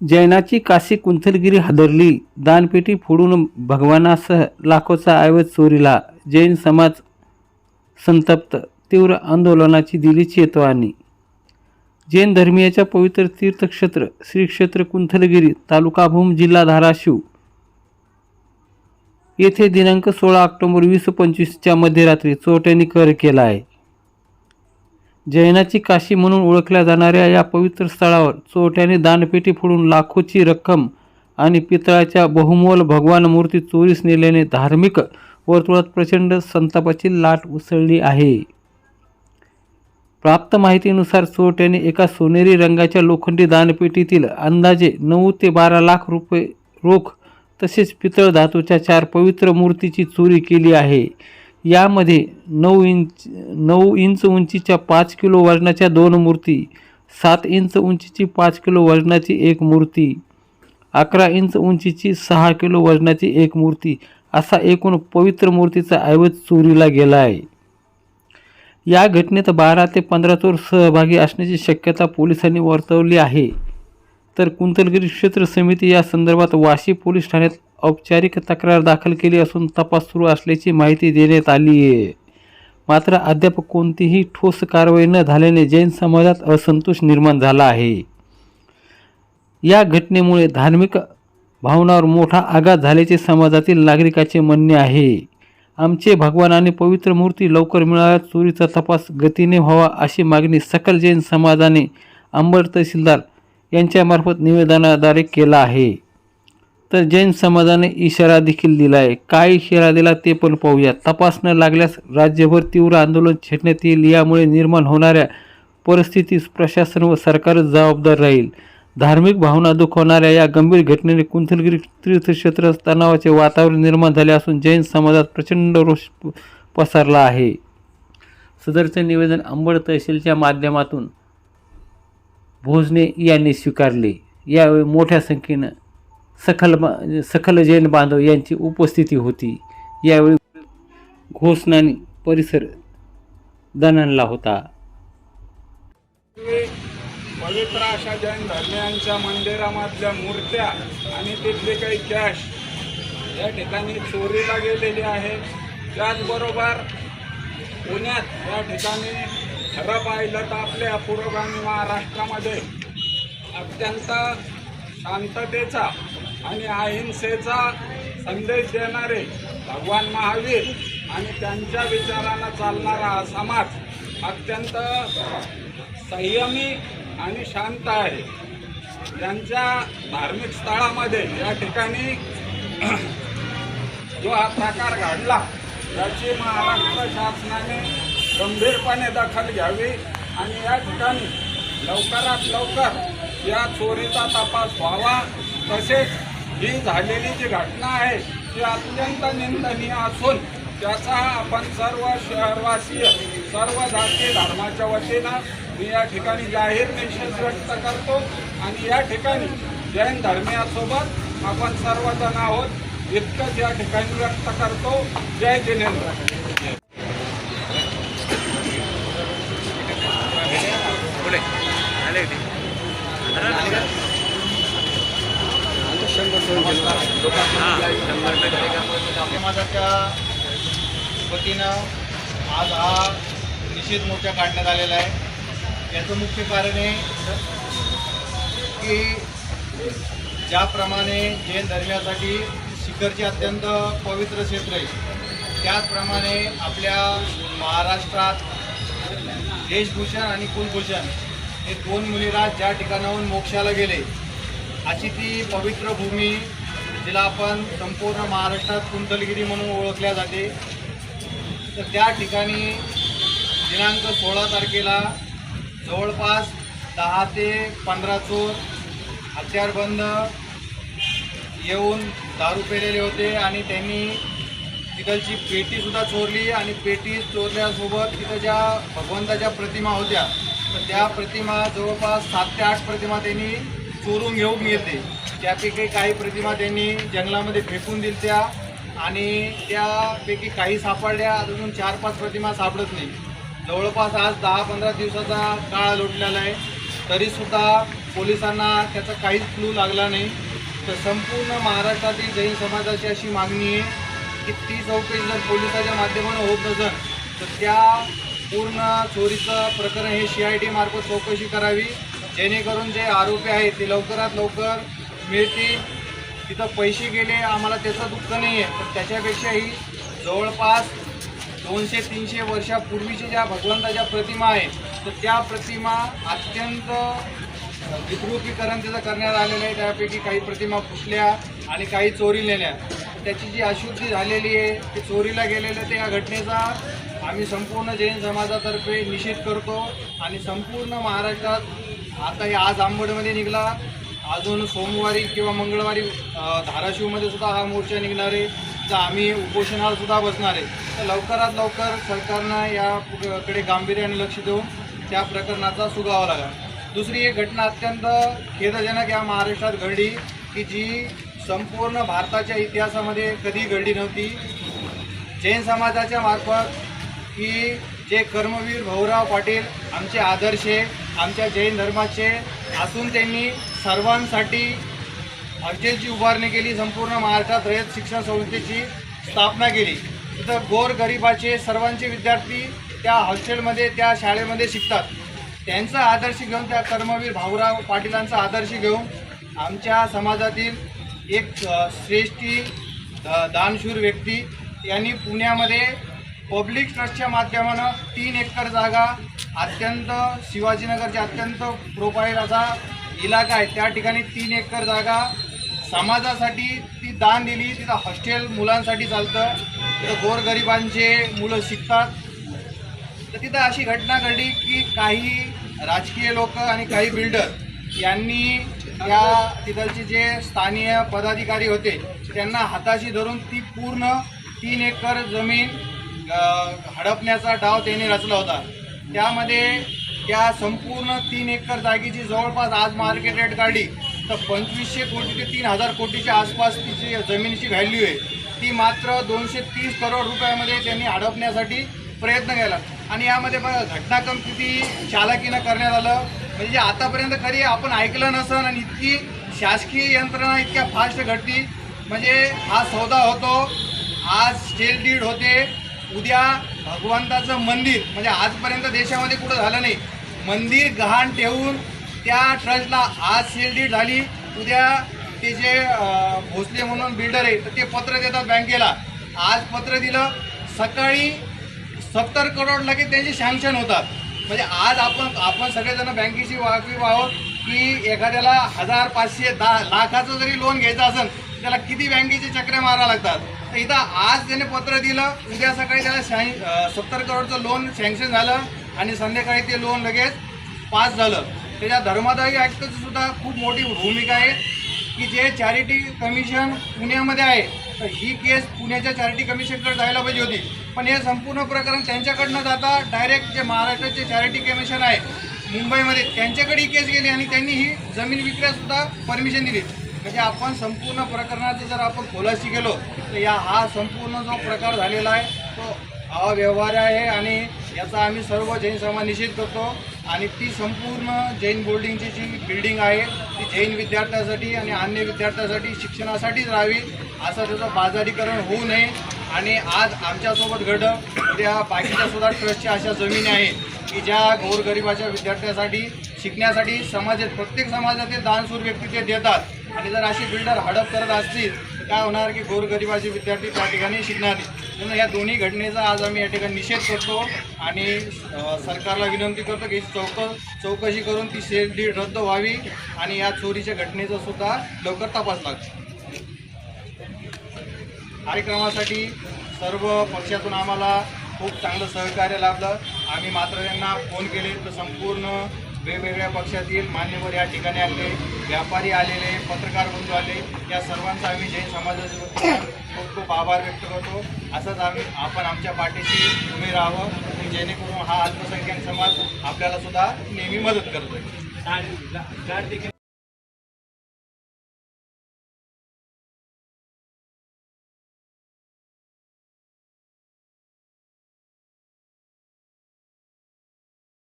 जैनाची काशी कुंथलगिरी हादरली दानपेटी फोडून भगवानासह लाखोचा ऐवज चोरीला जैन समाज संतप्त तीव्र आंदोलनाची दिली चेतवानी जैन धर्मीयाच्या पवित्र तीर्थक्षेत्र श्रीक्षेत्र कुंथलगिरी तालुका भूम जिल्हा धाराशिव. येथे दिनांक सोळा ऑक्टोबर वीस पंचवीसच्या मध्यरात्री चोरट्यांनी कर केला आहे. जैनाची काशी म्हणून ओळखल्या जाणाऱ्या या पवित्र स्थळावर चोरट्याने दानपेटी फोडून लाखोची रक्कम आणि पितळाच्या बहुमोल भगवान मूर्ती चोरीस नेल्याने धार्मिक वर्तुळात प्रचंड संतापाची लाट उसळली आहे. प्राप्त माहितीनुसार चोरट्याने एका सोनेरी रंगाच्या लोखंडी दानपेटीतील अंदाजे नऊ ते बारा लाख रुपये रोख तसेच पितळ धातूच्या चार पवित्र मूर्तीची चोरी केली आहे. यामध्ये नऊ इंच नऊ इंच उंचीच्या पाच किलो वजनाच्या दोन मूर्ती सात इंच उंचीची पाच किलो वजनाची एक मूर्ती अकरा इंच उंचीची सहा किलो वजनाची एक मूर्ती असा एकूण पवित्र मूर्तीचा ऐवज चोरीला गेला आहे. या घटनेत बारा ते पंधरा चोर सहभागी असण्याची शक्यता पोलिसांनी वर्तवली आहे. तर कुंतलगिरी क्षेत्र समिती या संदर्भात वाशी पोलीस ठाण्यात औपचारिक तक्रार दाखल केली असून तपास सुरू असल्याची माहिती देण्यात आली आहे. मात्र अद्याप कोणतीही ठोस कारवाई न झाल्याने जैन समाजात असंतोष निर्माण झाला आहे. या घटनेमुळे धार्मिक भावनावर मोठा आघात झाल्याचे समाजातील नागरिकाचे म्हणणे आहे. आमचे भगवान आणि पवित्र मूर्ती लवकर मिळाव्यात चोरीचा तपास गतीने व्हावा अशी मागणी सकल जैन समाजाने अंबड तहसीलदार यांच्यामार्फत निवेदनाद्वारे केला आहे. तर जैन समाजाने इशारा देखील दिला आहे काय इशारा दिला ते पण पाहूया. तपास न लागल्यास राज्यभर तीव्र आंदोलन छेडण्यात येईल यामुळे निर्माण होणाऱ्या परिस्थितीस प्रशासन व सरकारच जबाबदार राहील. धार्मिक भावना दुखवणाऱ्या या गंभीर घटनेने कुंथलगिरी तीर्थक्षेत्र तणावाचे वातावरण निर्माण झाले असून जैन समाजात प्रचंड रोष पसरला आहे. सदरचे निवेदन अंबड तहसीलच्या माध्यमातून भोजने यांनी स्वीकारले. यावेळी मोठ्या संख्येनं सखल बा सखल जैन बांधव यांची उपस्थिती होती. यावेळी घोषणाने परिसर दणाणला होता. पवित्र अशा जैन धर्मियांच्या मंदिरामधल्या मूर्त्या आणि तिथले काही कॅश या ठिकाणी चोरीला गेलेली आहे. त्याचबरोबर पुण्यात या ठिकाणी खरं पाहिलं तर आपल्या पुरोगामी महाराष्ट्रामध्ये अत्यंत शांततेचा आणि अहिंसेचा संदेश देणारे भगवान महावीर आणि त्यांच्या विचारानं चालणारा हा समाज अत्यंत संयमी आणि शांत आहे. यांच्या धार्मिक स्थळामध्ये या ठिकाणी जो हा प्रकार घडला याची महाराष्ट्र शासनाने गंभीरपणे दखल घ्यावी आणि या ठिकाणी लवकरात लवकर या चोरीचा तपास व्हावा. तसेच ही झालेली जी घटना आहे ती अत्यंत निंदनीय असून त्याचा आपण सर्व शहरवासीय सर्व जाती धर्माच्या वतीनं मी या ठिकाणी जाहीर निषेध व्यक्त करतो आणि या ठिकाणी जैन धर्मियासोबत आपण सर्वजण आहोत इतकंच या ठिकाणी व्यक्त करतो. जय जिनेंद्र. समाजाच्या वतीनं आज हा निषेध मोर्चा काढण्यात आलेला आहे. याचं मुख्य कारण आहे की ज्याप्रमाणे जैन धर्मासाठी शिखरचे अत्यंत पवित्र क्षेत्र आहे त्याचप्रमाणे आपल्या महाराष्ट्रात देशभूषण आणि कुलभूषण हे दोन मुलीराज ज्या ठिकाणाहून मोक्षाला गेले अशी ती पवित्र भूमी जिला आपण संपूर्ण महाराष्ट्रात कुंतलगिरी म्हणून ओळखल्या जाते. तर त्या ठिकाणी दिनांक सोळा तारखेला जवळपास दहा ते पंधरा चोर हत्यारबंद येऊन दारू पेलेले होते आणि त्यांनी तिथलची पेटीसुद्धा चोरली आणि पेटी चोरल्यासोबत तिथं ज्या भगवंताच्या प्रतिमा होत्या तर त्या प्रतिमा जवळपास सात ते आठ प्रतिमा त्यांनी चोरून घेऊन येते. त्यापैकी काही प्रतिमा त्यांनी जंगलामध्ये फेकून दिल्या त्या आणि त्यापैकी काही सापडल्या. अजून चार पाच प्रतिमा सापडत नाही. जवळपास आज दहा पंधरा दिवसाचा काळ लोटलेला आहे. तरीसुद्धा पोलिसांना त्याचा काहीच क्लू लागला नाही. तर संपूर्ण महाराष्ट्रातील जैन समाजाची अशी मागणी आहे की ती चौकशी जर पोलिसाच्या माध्यमानं होत नसेल तर त्या पूर्ण चोरीचं प्रकरण हे सी आय टी मार्फत चौकशी करावी. जेणेकरून जे आरोपी आहेत ते लवकरात लवकर मिळतील. तिथं पैसे गेले आम्हाला त्याचं दुःख नाही आहे पण त्याच्यापेक्षाही जवळपास दोनशे तीनशे वर्षापूर्वीच्या ज्या भगवंताच्या प्रतिमा आहेत तर त्या प्रतिमा अत्यंत विद्रुपीकरण तिथं करण्यात आलेलं आहे. त्यापैकी काही प्रतिमा फुटल्या आणि काही चोरी नेल्या. त्याची जी अशुद्धी झालेली आहे ती चोरीला गेलेलं ते या घटनेचा आम्ही संपूर्ण जैन समाजातर्फे निषेध करतो आणि संपूर्ण महाराष्ट्रात आता हे आज आंबडमध्ये निघाला. अजून सोमवारी किंवा मंगळवारी धाराशिवमध्ये सुद्धा हा मोर्चा निघणार आहे. तर आम्ही उपोषणाला सुद्धा बसणार आहे. तर लवकरात लवकर सरकारनं याकडे गांभीर्याने लक्ष देऊन त्या प्रकरणाचा सुगावा लागला दुसरी एक घटना अत्यंत खेदजनक या महाराष्ट्रात घडली की जी संपूर्ण भारताच्या इतिहासामध्ये कधी घडली नव्हती. जैन समाजाच्या मार्फत की जे कर्मवीर भाऊराव पाटील आमचे आदर्शे आमच्या जैन धर्माचे असून त्यांनी सर्वांसाठी हॉस्टेलची उभारणी केली संपूर्ण महाराष्ट्रात रयत शिक्षण संस्थेची स्थापना केली. तिथं गोरगरिबाचे सर्वांचे विद्यार्थी त्या हॉस्टेलमध्ये त्या शाळेमध्ये शिकतात. त्यांचा आदर्श घेऊन त्या कर्मवीर भाऊराव पाटीलांचा आदर्श घेऊन आमच्या समाजातील एक श्रेष्ठी दानशूर व्यक्ती यांनी पुण्यामध्ये पब्लिक ट्रस्टच्या माध्यमानं तीन एकर जागा अत्यंत शिवाजीनगरचे अत्यंत प्रोफाईल असा इलाका आहे. त्या ठिकाणी तीन एकर जागा. समाजासाठी ती दान दिली तिथं हॉस्टेल मुलांसाठी चालतं. तिथं गोरगरिबांचे मुलं शिकतात. तर तिथं अशी घटना घडली की काही राजकीय लोक आणि काही बिल्डर यांनी या तिथलचे जे स्थानीय पदाधिकारी होते त्यांना हाताशी धरून ती पूर्ण तीन एकर जमीन हडपण्याचा डाव त्यांनी रचला होता. त्यामध्ये त्या संपूर्ण तीन एकर जागेची जवळपास आज मार्केट रेट काढली. तर पंचवीसशे कोटी ते तीन हजार कोटीच्या आसपास तिची जमिनीची व्हॅल्यू आहे. ती मात्र दोनशे तीस करोड रुपयामध्ये त्यांनी हडपण्यासाठी प्रयत्न केला. आणि यामध्ये बघा घटनाक्रम किती चालाकीनं करण्यात आलं. म्हणजे आतापर्यंत खरी आपण ऐकलं नसन आणि इतकी शासकीय यंत्रणा इतक्या फास्ट घडती म्हणजे हा सौदा होतो. आज जेल डीड होते. उद्या भगवंताचं मंदिर म्हणजे आजपर्यंत देशामध्ये कुठं झालं नाही मंदिर गहाण ठेवून त्या ट्रस्टला आज सेल झाली. उद्या ते जे भोसले म्हणून बिल्डर आहे तर ते पत्र देतात बँकेला. आज पत्र दिलं सकाळी सत्तर करोड लगेच त्यांची सँक्शन होतात. म्हणजे आज आपण आपण सगळेजण बँकेशी वाकवी आहोत की एखाद्याला हजार पाचशे दहा लाखाचं जरी लोन घ्यायचं असेल त्याला किती बँकेचे चक्रे मारा लागतात? तर इथं आज त्याने पत्र दिलं उद्या सकाळी त्याला सँक सत्तर करोडचं लोन सँक्शन झालं आणि संध्याकाळी ते लोन लगेच पास झालं. त्याच्या धर्मादायी ॲक्टची सुद्धा खूप मोठी भूमिका आहे. की जे चॅरिटी कमिशन पुण्यामध्ये आहे तर ही केस पुण्याच्या चॅरिटी कमिशनकडे जायला पाहिजे होती. पण हे संपूर्ण प्रकरण त्यांच्याकडनं जाता डायरेक्ट जे महाराष्ट्राचे चॅरिटी कमिशन आहे मुंबईमध्ये त्यांच्याकडे ही केस गेली आणि त्यांनी ही जमीन विक्रीसुद्धा परमिशन दिली. म्हणजे आपण संपूर्ण प्रकरणाचे जर आपण खोलाशी गेलो तर या हा संपूर्ण जो प्रकार झालेला आहे तो अव्यवहार आहे आणि याचा आम्ही सर्व जैन समाज निषेध करतो. आणि ती संपूर्ण जैन बोर्डिंगची जी बिल्डिंग आहे ती जैन विद्यार्थ्यासाठी आणि अन्य विद्यार्थ्यासाठी शिक्षणासाठीच राहावी असं त्याचं बाजारीकरण होऊ नये. आणि आज आमच्यासोबत घडलं म्हणजे त्या बाकीच्या सुद्धा ट्रस्टच्या अशा जमिनी आहेत की ज्या गोरगरिबाच्या विद्यार्थ्यासाठी शिकण्यासाठी समाजात प्रत्येक समाजातील दानसूर व्यक्ती ते देतात. आणि जर अशी बिल्डर हडप करत असतील काय होणार की गोरगरिबाचे विद्यार्थी त्या ठिकाणी शिकणार नाही. म्हणून या दोन्ही घटनेचा आज आम्ही या ठिकाणी निषेध करतो आणि सरकारला विनंती करतो की चौक चौकशी करून ती सेल डीड रद्द व्हावी आणि या चोरीच्या घटनेचा सुद्धा लवकर तपास लागतो कार्यक्रमासाठी सर्व पक्षातून आम्हाला खूप चांगलं सहकार्य लाभलं. आम्ही मात्र त्यांना फोन केले तर संपूर्ण वेगवेगळ्या पक्षातील मान्यवर या ठिकाणी आले व्यापारी आलेले पत्रकार बंधू आले या सर्वांचा आम्ही जैन समाजाच्या वतीनं खूप खूप आभार व्यक्त करतो. असंच आम्ही आपण आमच्या पाठीशी उभे राहावं जेणेकरून हा अल्पसंख्याक समाज आपल्याला सुद्धा नेहमी मदत करतो.